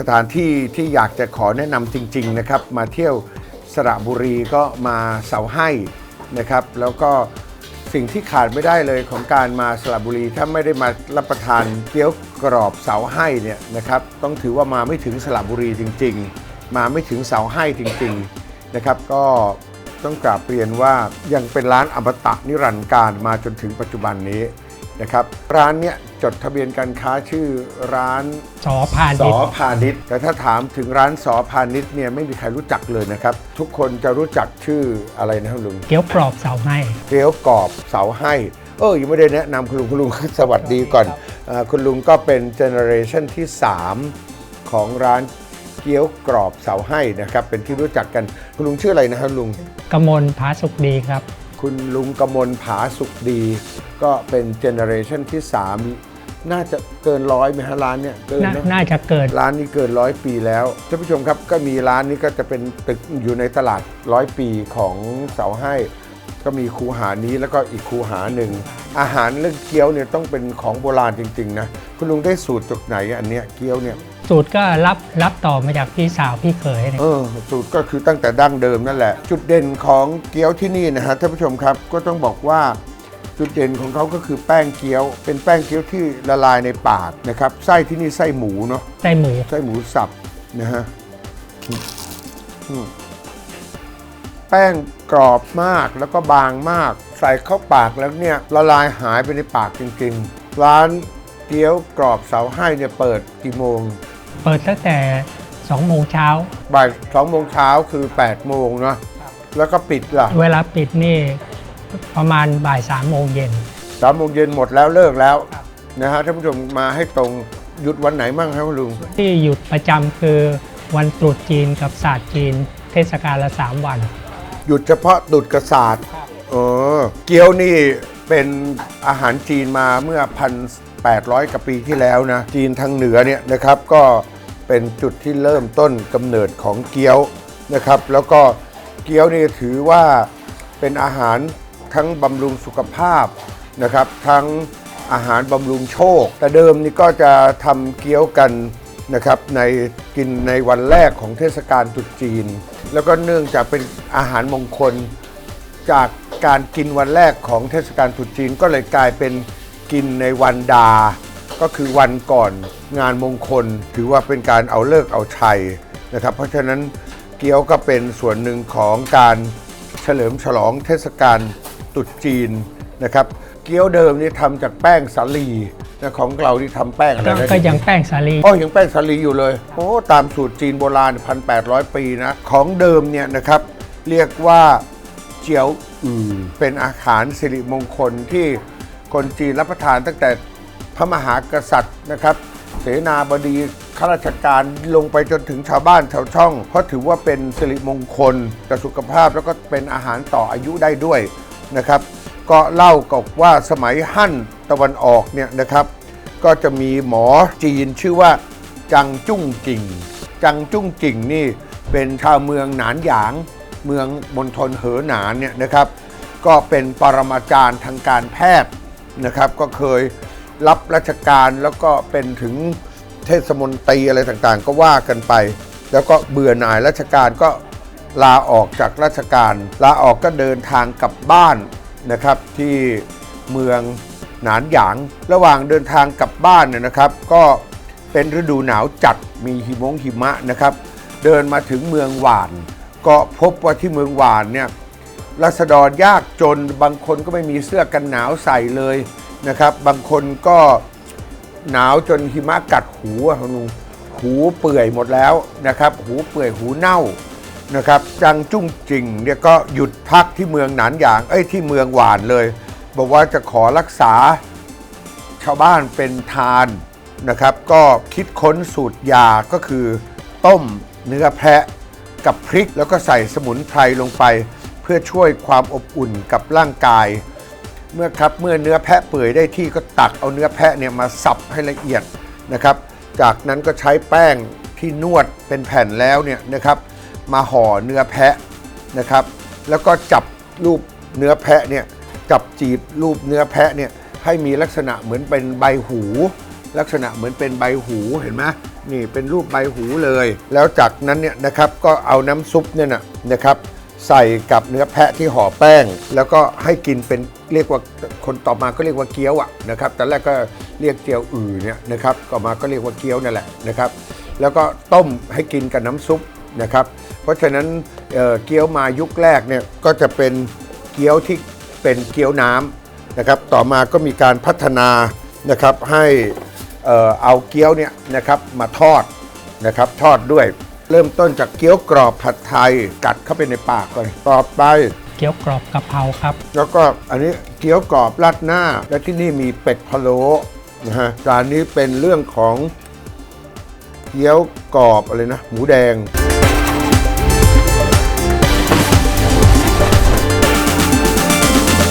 สถานที่ที่อยากจะขอแนะนำจริง ๆ นะครับ มาเที่ยวสระบุรีก็มาเสาให้นะครับ แล้วก็สิ่งที่ขาดไม่ได้เลยของการมาสระบุรี ถ้าไม่ได้มารับประทานเกี๊ยวกรอบเสาให้เนี่ยนะครับ ต้องถือว่ามาไม่ถึงสระบุรีจริง ๆ มาไม่ถึงเสาให้จริง ๆ นะครับ ก็ต้องกราบเรียนว่ายังเป็นร้านอมตะนิรันดร์การมาจนถึงปัจจุบันนี้ นะครับร้านเนี้ยจดทะเบียนการค้าชื่อร้านสอพาสณิชอย์พาณิชย์แต่ถ้าถามถึงร้านสอพาณิชย์เนี่ยไม่มีใครรู้จักเลยนะครับ ทุกคนจะรู้จักชื่ออะไรนะครับลุงเกี๊ยวกรอบเสาให้เกี๊ยวกรอบเสาให้เออยังไม่ได้แนะนำคุณลุงคุณลุง สวัสดีก่อนอ่าคุณลุงก็เป็นเจเนอเรชันที่ 3 ของร้านเกี๊ยวกรอบเสาให้นะครับเป็นที่รู้จักกันคุณลุงชื่ออะไรนะครับลุง กมลพาสุขดีครับ คุณลุงกมลผาสุขดี ก็เป็นเจเนอเรชันที่ 3 น่าจะเกินร้อยไหมฮะร้านเนี่ยเกินนาเนอะน่าจะเกิด ร้านนี้เกินร้อยปีแล้วท่านผู้ชมครับก็มีร้านนี้ก็จะเป็นตึกอยู่ในตลาดร้อยปีของเสาให้ ก็มีคูหานี้แล้วก็อีกคูหาหนึ่ง อาหารเรื่องเกี๊ยวเนี่ยต้องเป็นของโบราณจริงๆนะคุณลุงได้สูตรจากไหนอันเนี้ยเกี๊ยวเนี่ย สูตรก็รับรับต่อมาจากพี่สาวพี่เขยเนี่ยเออสูตรก็คือตั้งแต่ดั้งเดิมนั่นแหละ จุดเด่นของเกี๊ยวที่นี่นะฮะท่านผู้ชมครับก็ต้องบอกว่าจุดเด่นของเขาก็คือแป้งเกี๊ยว เป็นแป้งเกี๊ยวที่ละลายในปากนะครับไส้ที่นี่ไส้หมูเนาะไส้หมู ไส้หมูสับนะฮะอืมอืมแป้งกรอบมากแล้วก็บางมาก ใส่เข้าปากแล้วเนี่ยละลายหายไปในปากจริงๆ ร้านเกี๊ยวกรอบเสาให้เนี่ยเปิดกี่โมง เปิดตั้งแต่2โมงเช้าบ่ายสองโมงเช้าคือ8โมงเนาะแล้วก็ปิดล่ะเวลาปิดนี่ประมาณบ่าย3โมงเย็น สามโมงเย็นหมดแล้วเลิกแล้วนะฮะท่านผู้ชมมาให้ตรงหยุดวันไหนบ้างครับคุณลุง ที่หยุดประจำคือวันตรุษจีนกับศาสตร์จีน เทศกาลละ 3 วัน หยุดเฉพาะดุดกระสาดเออเกี๊ยวนี่เป็นอาหารจีนมาเมื่อ 800กว่าปีที่แล้วนะจีนทางเหนือเนี่ยนะครับก็เป็นจุดที่เริ่มต้นกำเนิดของเกี๊ยวนะครับ แล้วก็เกี๊ยวนี่ถือว่าเป็นอาหารทั้งบำรุงสุขภาพนะครับ ทั้งอาหารบำรุงโชค แต่เดิมนี่ก็จะทำเกี๊ยวกันนะครับในกินในวันแรกของเทศกาลตรุษจีน แล้วก็เนื่องจากเป็นอาหารมงคลจากการกินวันแรกของเทศกาลตรุษจีนก็เลยกลายเป็น กินในวันดา ก็คือวันก่อนงานมงคล ถือว่าเป็นการเอาเลิกษ์เอาชัยนะครับ เพราะฉะนั้นเกี๊ยวก็เป็นส่วนหนึ่งของการเฉลิมฉลองเทศกาลตรุษจีนนะครับ เกี๊ยวเดิมนี่ทำจากแป้งสาลีนะของเราที่ทำแป้งอะไรก็นะ ก็ยังแป้งสาลีอ๋อยังแป้งสาลีอยู่เลย โอ้ตามสูตรจีนโบราณ 1,800 ปีนะ ของเดิมเนี่ยนะครับ เรียกว่าเจียวอือเป็นอาหารสิริมงคลที่ คนจีนรับประทานตั้งแต่พระมหากษัตริย์นะครับ เสนาบดีข้าราชการลงไปจนถึงชาวบ้านชาวช่อง เพราะถือว่าเป็นสิริมงคลต่อสุขภาพแล้วก็เป็นอาหารต่ออายุได้ด้วยนะครับ ก็เล่ากับว่าสมัยฮั่นตะวันออกเนี่ยนะครับ ก็จะมีหมอจีนชื่อว่าจังจุ้งจิง จังจุ้งจิงนี่เป็นชาวเมืองหนานหยาง เมืองมณฑลเหอหนานเนี่ยนะครับ ก็เป็นปรมาจารย์ทางการแพทย์ นะครับ ก็เคยรับราชการแล้วก็เป็นถึงเทศมนตรีอะไรต่างๆ ก็ว่ากันไป แล้วก็เบื่อหน่ายราชการก็ลาออกจากราชการ ลาออกก็เดินทางกลับบ้านนะครับ ที่เมืองหนานหยาง ระหว่างเดินทางกลับบ้านเนี่ยนะครับ ก็เป็นฤดูหนาวจัดมีหิมงหิมะนะครับ เดินมาถึงเมืองหวาน ก็พบว่าที่เมืองหวานเนี่ย รัษฎรยากจนบางคนก็ไม่มีเสื้อกันหนาวใส่เลยนะครับ บางคนก็หนาวจนหิมะกัดหูอะลุงหูเปื่อยหมดแล้วนะครับ หูเปื่อยหูเน่านะครับจังจุ้งจิงเนี่ยก็หยุดพักที่เมืองหนานหยางเอ้ยที่เมืองหวานเลย บอกว่าจะขอรักษาชาวบ้านเป็นทานนะครับ ก็คิดค้นสูตรยาก็คือ ต้มเนื้อแพะกับพริกแล้วก็ใส่สมุนไพรลงไป เพื่อช่วยความอบอุ่นกับร่างกาย เมื่อครับเมื่อเนื้อแพะเปื่อยได้ที่ก็ตักเอาเนื้อแพะเนี่ยมาสับให้ละเอียดนะครับ จากนั้นก็ใช้แป้งที่นวดเป็นแผ่นแล้วเนี่ยนะครับ มาห่อเนื้อแพะนะครับ แล้วก็จับรูปเนื้อแพะเนี่ยจับจีบรูปเนื้อแพะเนี่ยให้มีลักษณะเหมือนเป็นใบหู ลักษณะเหมือนเป็นใบหูเห็นไหมนี่เป็นรูปใบหูเลย แล้วจากนั้นเนี่ยนะครับก็เอาน้ำซุปเนี่ยนะนะครับ ใส่กับเนื้อแพะที่ห่อแป้ง แล้วก็ให้กินเป็นเรียกว่าคนต่อมาก็เรียกว่าเกี๊ยวอะนะครับตอนแรกก็เรียกเจียวอือเนี่ยนะครับต่อมาก็เรียกว่าเกี๊ยวนั่นแหละนะครับ แล้วก็ต้มให้กินกับน้ำซุปนะครับ เพราะฉะนั้นเเกี๊ยวมายุคแรกเนี่ยก็จะเป็นเกี๊ยวที่เป็นเกี๊ยวน้ำนะครับ ต่อมาก็มีการพัฒนานะครับให้เอ่อเอาเกี๊ยวเนี่ยนะครับมาทอดนะครับทอดด้วย เริ่มต้นจากเกี๊ยวกรอบผัดไทยกัดเข้าไปในปากก่อนต่อไปเกี๊ยวกรอบกะเพราครับ แล้วก็อันนี้เกี๊ยวกรอบราดหน้า และที่นี่มีเป็ดพะโล้นะฮะจานนี้เป็นเรื่องของเกี๊ยวกรอบอะไรนะ หมูแดง